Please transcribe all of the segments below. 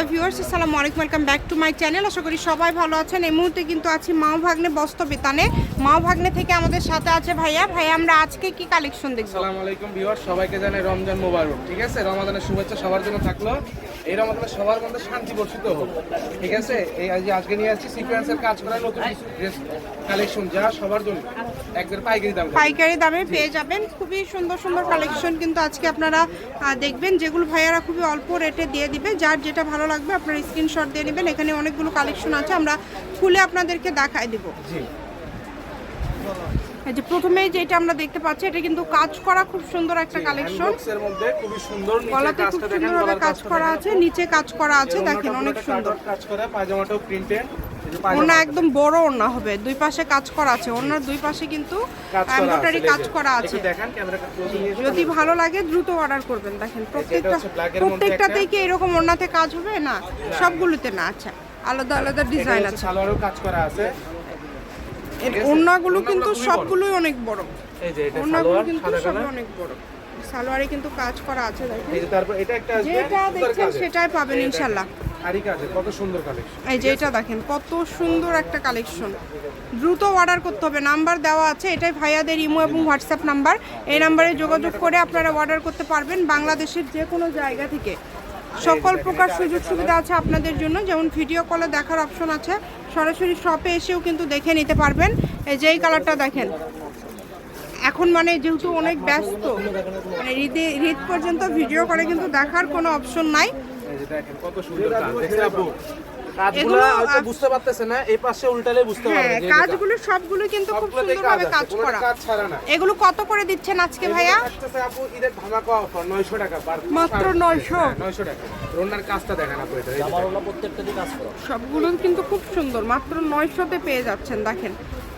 Hello viewers, আসসালামু আলাইকুম, welcome back to my channel. আশা করি সবাই ভালো আছেন। এই মুহূর্তে কিন্তু আছি মাও ভাগ্নে বস্ত্র বিতানে। মাও ভাগ্নে থেকে আমাদের সাথে আছে ভাইয়া। ভাইয়া, আমরা আজকে কি কালেকশন দেখব? আসসালামু আলাইকুম ভিউয়ার্স, সবাইকে জানাই রমজান মোবারক, ঠিক আছে? রমজানের শুভেচ্ছা সবার জন্য থাকল। এই রমাদানে সবার মধ্যে শান্তি বর্ষিত হোক ঠিক আছে? এই আজ আজকে নিয়ে আসছি সিকোয়েন্সের কাজ করা নতুন ড্রেস কালেকশন যা সবার জন্য একদের পাইকারি দাম। পাইকারি দামে পেয়ে যাবেন। খুবই সুন্দর সুন্দর কালেকশন কিন্তু আজকে আপনারা দেখবেন যেগুলো ভাইয়ারা খুবই অল্প রেটে দিয়ে দিবে। যার যেটা ভালো লাগবে আপনারা স্ক্রিনশট দিয়ে নেবেন। এখানে অনেকগুলো কালেকশন আছে আমরা খুলে আপনাদেরকে দেখাই দিব। জি। এই যে প্রথমেই যেটা আমরা দেখতে পাচ্ছি এটা কিন্তু কাজ করা খুব সুন্দর একটা কালেকশন মধ্যে খুবই সুন্দর গলাতে খুব সুন্দরভাবে কাজ করা আছে নিচে কাজ করা আছে দেখেন অনেক সুন্দর। কাজ করা পায়জামাটাও প্রিন্টেড ওনা একদম বড় ওনা হবে দুই পাশে কাজ করা আছে ওনার দুই পাশে কিন্তু এমব্রয়ডারি কাজ করা আছে। দেখান যদি ভালো লাগে দ্রুত অর্ডার করবেন দেখেন প্রত্যেকটা প্রত্যেকটাতেই কি এরকম ওনাতে কাজ হবে? না সবগুলোতে না আচ্ছা আলাদা আলাদা ডিজাইন আছে। সালোয়ারও কাজ করা আছে। এর ওড়নাগুলো কিন্তু সবগুলোই অনেক বড়। এই যে এটা সালোয়ার কিন্তু সবই অনেক বড়। সালোয়ারে কিন্তু কাজ করা আছে দেখেন। এই যে তারপর এটা একটা আসবে যেটা দেখছেন সেটাই পাবেন ইনশাল্লাহ। আরি কাজে কত সুন্দর কালেকশন। এই যে এটা দেখেন কত সুন্দর একটা কালেকশন। দ্রুত অর্ডার করতে হবে নাম্বার দেওয়া আছে এটাই ভাইয়াদের ইমো এবং হোয়াটসঅ্যাপ নাম্বার। এই নাম্বারে যোগাযোগ করে আপনারা অর্ডার করতে পারবেন বাংলাদেশের যে কোনো জায়গা থেকে। সকল প্রকার সুযোগ সুবিধা আছে আপনাদের জন্য যেমন ভিডিও কলে দেখার অপশন আছে। সরাসরি শপে এসেও কিন্তু দেখে নিতে পারবেন। যেই কালারটা দেখেন। এখন মানে যেহেতু অনেক ব্যস্ত মানে ঈদে ঈদ পর্যন্ত ভিডিও করে কিন্তু দেখার কোনো অপশন নাই। দেখেন কত সুন্দর কাজ। দেখছেন আপু? কাজগুলো হয়তো বুঝতে পারতেছে না এই পাশে উল্টালে বুঝতে হ্যাঁ পারবে কাজগুলো সবগুলো কিন্তু খুব সুন্দরভাবে কাজ করা। কাজ ছাড়া না। এগুলো কত করে দিচ্ছেন আজকে ভাইয়া? আপু ঈদের ধামাকা অফার 900 টাকা পার মাত্র 900 900 টাকা। রোনার কাজটা দেখেন আপু এটা এই যে সবগুলো কিন্তু খুব সুন্দর মাত্র নয়শোতে পেয়ে যাচ্ছেন দেখেন।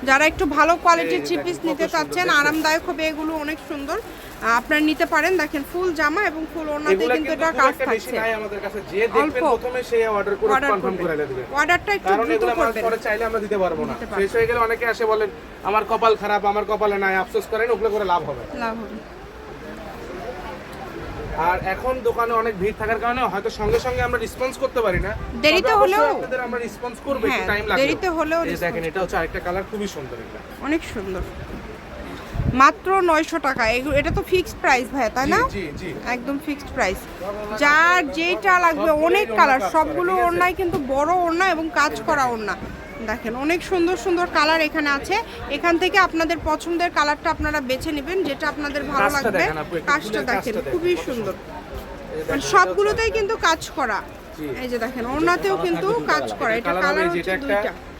যারা একটু ভালো কোয়ালিটির থ্রি পিস নিতে চাচ্ছেন আরামদায়ক হবে এগুলো অনেক সুন্দর। আপনারা নিতে পারেন দেখেন ফুল জামা এবং ফুল ওড়নাতে কিন্তু এটা কাজ থাকছে। আমাদের কাছে। যে দেখবেন প্রথমে সেই অর্ডার করে কনফার্ম করে করবেন দেবে। অর্ডারটা একটু দ্রুত করবেন। পরে চাইলে আমরা দিতে পারব না। শেষ হয়ে গেলে অনেকে আসে বলেন আমার কপাল খারাপ আমার কপালে নাই আফসোস করেন ওগুলো করে লাভ হবে। লাভ হবে। আর এখন দোকানে অনেক ভিড় থাকার কারণে হয়তো সঙ্গে সঙ্গে আমরা রেসপন্স করতে পারি না। দেরিতে হলেও- আপনাদের আমরা রেসপন্স করব একটু হ্যাঁ, টাইম লাগবে। দেরিতে হলেও দেখেন এটা হচ্ছে আরেকটা কালার খুবই সুন্দর এটা। অনেক সুন্দর। মাত্র নয়শো টাকা। এটা তো ফিক্সড প্রাইস ভাইয়া তাই না? একদম ফিক্সড প্রাইস যার যেটা লাগবে অনেক কালার সবগুলো ওড়নায় কিন্তু বড় ওড়না এবং কাজ করা ওড়না। দেখেন অনেক সুন্দর সুন্দর কালার এখানে আছে। এখান থেকে আপনাদের পছন্দের কালারটা আপনারা বেছে নেবেন যেটা আপনাদের ভালো লাগবে। কাজটা দেখেন খুবই সুন্দর। মানে সবগুলোতেই কিন্তু কাজ করা। এই যে দেখেন ওড়নাতেও কিন্তু কাজ করা। এটা কালার যেটা হচ্ছে একটা- দুইটা।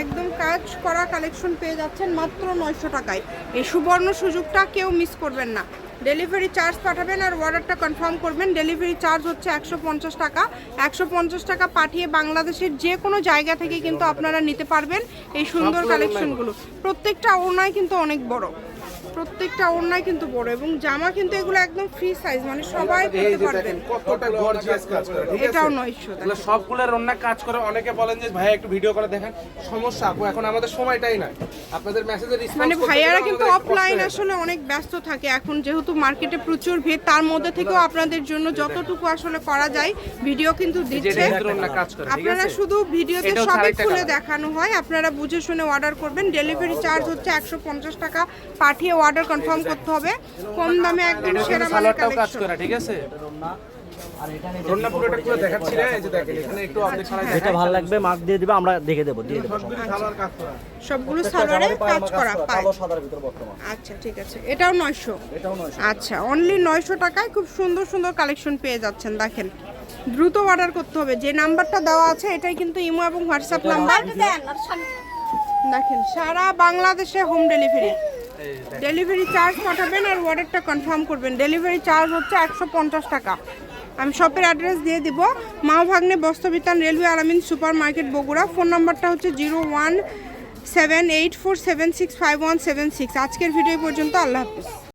একদম কাজ করা কালেকশন পেয়ে যাচ্ছেন মাত্র নয়শো টাকায়। এই সুবর্ণ সুযোগটা কেউ মিস করবেন না। ডেলিভারি চার্জ পাঠাবেন আর অর্ডারটা কনফার্ম করবেন। ডেলিভারি চার্জ হচ্ছে একশো পঞ্চাশ টাকা। একশো পঞ্চাশ টাকা পাঠিয়ে বাংলাদেশের যে কোনো জায়গা থেকে কিন্তু আপনারা নিতে পারবেন এই সুন্দর কালেকশনগুলো প্রত্যেকটা ওনায় কিন্তু অনেক বড়। প্রত্যেকটা ওড়নায় কিন্তু বড় এবং জামা কিন্তু এগুলো একদম ফ্রি সাইজ মানে সবাই যে পারবেন কতটা গর্জিয়াস কাজ করে ঠিক আছে? এটাও নয়শো এগুলো সবগুলো রান্না কাজ করে অনেকে বলেন যে ভাই একটু ভিডিও করে দেখেন। সমস্যা আপু এখন আমাদের সময়টাই নাই। আপনাদের মেসেজের রেসপন্স মানে ভাইয়ারা কিন্তু অফলাইন আসলে অনেক ব্যস্ত থাকে। এখন যেহেতু মার্কেটে প্রচুর ভিড় তার মধ্যে থেকেও আপনাদের জন্য যতটুকু আসলে করা যায় ভিডিও কিন্তু দিচ্ছে। আপনারা শুধু ভিডিওতে সবই খুলে দেখানো হয়। আপনারা বুঝে শুনে অর্ডার করবেন। ডেলিভারি চার্জ হচ্ছে একশো পঞ্চাশ টাকা। পাঠিয়ে অর্ডার কনফার্ম করতে হবে। কম দামে একদম সেরা মানের কাজ কালেকশন করা ঠিক আছে? রন্না পুরোটা পুরো দেখাচ্ছি না এই যে দেখেন এখানে একটু অর্ধেক ছাড়া যেটা ভালো লাগবে মার্ক দিয়ে দিবে আমরা দেখে দেবো দিয়ে দেবো। সবগুলো কাজ করা। সালোয়ারে কাজ পায়। আচ্ছা ঠিক আছে। এটাও নয়শো। আচ্ছা অনলি নয়শো টাকায় খুব সুন্দর সুন্দর কালেকশন পেয়ে যাচ্ছেন দেখেন। দ্রুত অর্ডার করতে হবে। যে নাম্বারটা দেওয়া আছে এটাই কিন্তু ইমো এবং হোয়াটসঅ্যাপ নাম্বার দেখেন সারা বাংলাদেশে হোম ডেলিভারি ডেলিভারি চার্জ পাঠাবেন আর অর্ডারটা কনফার্ম করবেন। ডেলিভারি চার্জ হচ্ছে একশো পঞ্চাশ টাকা। আমি শপের অ্যাড্রেস দিয়ে দিব। Ma Bhagne Bastrabitan railway Alamin super market Bogura. Phone নাম্বারটা হচ্ছে zero one seven eight four seven six five one seven six আজকের ভিডিও পর্যন্ত, আল্লাহ হাফিজ।